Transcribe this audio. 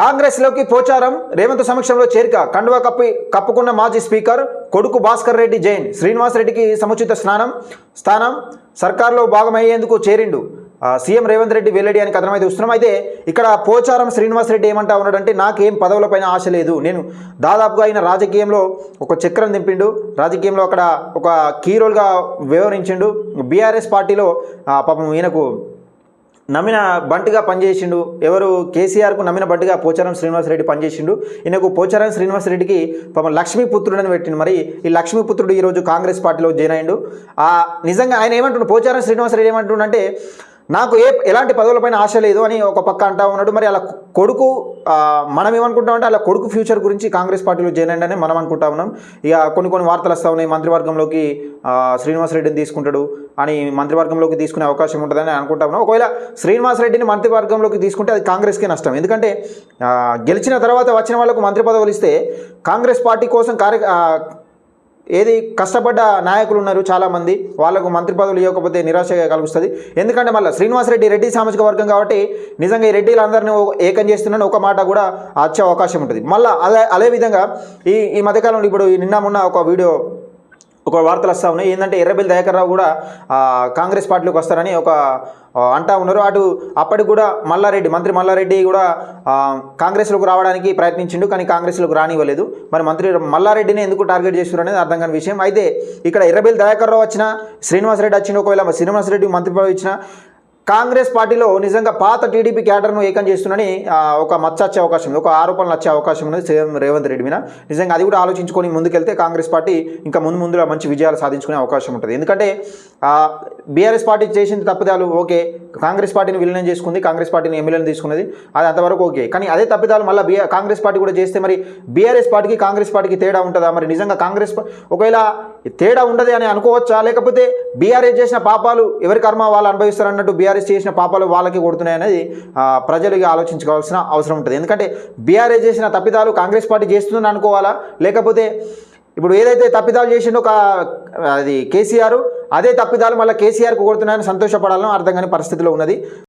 కాంగ్రెస్లోకి పోచారం రేవంత్ సమక్షంలో చేరిక. కండువా కప్పి కప్పుకున్న మాజీ స్పీకర్ కొడుకు భాస్కర్ రెడ్డి జైన్. శ్రీనివాస్ రెడ్డికి సముచిత స్నానం స్థానం సర్కార్లో భాగమయ్యేందుకు చేరిండు. సీఎం రేవంత్ రెడ్డి వెల్లడి అని కథనం అయితే చూస్తున్నాం అయితే ఇక్కడ పోచారం శ్రీనివాస్ రెడ్డి ఏమంటా ఉన్నాడంటే నాకేం పదవులపైన ఆశ లేదు. నేను దాదాపుగా ఆయన రాజకీయంలో ఒక చక్రం దింపిండు. రాజకీయంలో అక్కడ ఒక కీ రోల్గా వ్యవహరించిండు. బీఆర్ఎస్ పార్టీలో పాపం ఈయనకు నమ్మిన బంటుగా పనిచేసిండు. ఎవరు కేసీఆర్కు నమ్మిన బంటుగా పోచారం శ్రీనివాసరెడ్డి పనిచేసిండు. ఈయనకు పోచారం శ్రీనివాసరెడ్డికి పాపం లక్ష్మీపుత్రుడు అని పెట్టిండు. మరి ఈ లక్ష్మీపుత్రుడు ఈరోజు కాంగ్రెస్ పార్టీలో జాయిన్ అయ్యిండు. ఆ నిజంగా ఆయన ఏమంటుండు? పోచారం శ్రీనివాసరెడ్డి ఏమంటుండంటే నాకు ఏ ఎలాంటి పదవులపైన ఆశ లేదు అని ఒక పక్క అంటా ఉన్నాడు. మరి అలా కొడుకు మనం ఏమనుకుంటామంటే అలా కొడుకు ఫ్యూచర్ గురించి కాంగ్రెస్ పార్టీలో జాయిన్ అని మనం అనుకుంటా ఉన్నాం. ఇక కొన్ని కొన్ని వార్తలు వస్తూ ఉన్నాయి. మంత్రివర్గంలోకి శ్రీనివాసరెడ్డిని తీసుకుంటాడు అని మంత్రివర్గంలోకి తీసుకునే అవకాశం ఉంటుందని అనుకుంటా ఉన్నాం. ఒకవేళ శ్రీనివాసరెడ్డిని మంత్రివర్గంలోకి తీసుకుంటే అది కాంగ్రెస్కే నష్టం. ఎందుకంటే గెలిచిన తర్వాత వచ్చిన వాళ్ళకు మంత్రి పదవులు ఇస్తే కాంగ్రెస్ పార్టీ కోసం కార్య ఏది కష్టపడ్డ నాయకులు ఉన్నారు చాలామంది వాళ్ళకు మంత్రి పదవులు ఇవ్వకపోతే నిరాశ కలుగుతుంది. ఎందుకంటే మళ్ళీ శ్రీనివాసరెడ్డి రెడ్డి సామాజిక వర్గం కాబట్టి నిజంగా ఈ రెడ్డిలందరినీ ఏకం చేస్తున్నాను ఒక మాట కూడా వచ్చే అవకాశం ఉంటుంది. మళ్ళీ అదే అదే విధంగా ఈ ఈ మధ్యకాలంలో ఇప్పుడు నిన్న మొన్న ఒక వీడియో ఒక వార్తలు వస్తూ ఉన్నాయి. ఏంటంటే ఎర్రబెల్లి దయాకర్ రావు కూడా కాంగ్రెస్ పార్టీలోకి వస్తారని ఒక అంటా ఉన్నారు. అటు అప్పటికి కూడా మల్లారెడ్డి మంత్రి మల్లారెడ్డి కూడా కాంగ్రెస్లోకి రావడానికి ప్రయత్నించిండు కానీ కాంగ్రెస్లోకి రానివ్వలేదు. మరి మంత్రి మల్లారెడ్డిని ఎందుకు టార్గెట్ చేస్తున్నారు అనేది అర్థం కాని విషయం. అయితే ఇక్కడ ఎర్రబెల్లి దయాకర్ రావు వచ్చినా శ్రీనివాసరెడ్డి వచ్చిన ఒకవేళ శ్రీనివాసరెడ్డి మంత్రి పదవి ఇచ్చినా కాంగ్రెస్ పార్టీలో నిజంగా పాత టీడీపీ క్యాడర్ను ఏకం చేస్తుందని ఒక మచ్చ వచ్చే అవకాశం ఉంది. ఒక ఆరోపణలు వచ్చే అవకాశం ఉన్నది సీఎం రేవంత్ రెడ్డి మీద. నిజంగా అది కూడా ఆలోచించుకొని ముందుకెళ్తే కాంగ్రెస్ పార్టీ ఇంకా ముందు ముందులో మంచి విజయాలు సాధించుకునే అవకాశం ఉంటుంది. ఎందుకంటే బీఆర్ఎస్ పార్టీ చేసిన తప్పుదాలు ఓకే. కాంగ్రెస్ పార్టీని విలీనం చేసుకుంది కాంగ్రెస్ పార్టీని ఎమ్మెల్యేని తీసుకున్నది. అది అంతవరకు ఓకే. కానీ అదే తప్పిదాలు మళ్ళీ బీఆర్ కాంగ్రెస్ పార్టీ కూడా చేస్తే మరి బీఆర్ఎస్ పార్టీకి కాంగ్రెస్ పార్టీకి తేడా ఉంటుందా? మరి నిజంగా కాంగ్రెస్ ఒకవేళ తేడా ఉండదు అని అనుకోవచ్చా? లేకపోతే బీఆర్ఎస్ చేసిన పాపాలు ఎవరి కర్మ వాళ్ళు అనుభవిస్తారు అన్నట్టు బీఆర్ఎస్ చేసిన పాపాలు వాళ్ళకి కొడుతున్నాయి అనేది ప్రజలకి ప్రజలు ఆలోచించుకోవాల్సిన అవసరం ఉంటుంది. ఎందుకంటే బీఆర్ఎస్ చేసిన తప్పిదాలు కాంగ్రెస్ పార్టీ చేస్తుందని అనుకోవాలా? లేకపోతే ఇప్పుడు ఏదైతే తప్పిదాలు చేసిండో ఒక అది కేసీఆర్ అదే తప్పిదాలు మళ్ళీ కేసీఆర్కు కొడుతున్నాయని సంతోషపడాలని అర్థం కాని పరిస్థితిలో ఉన్నది.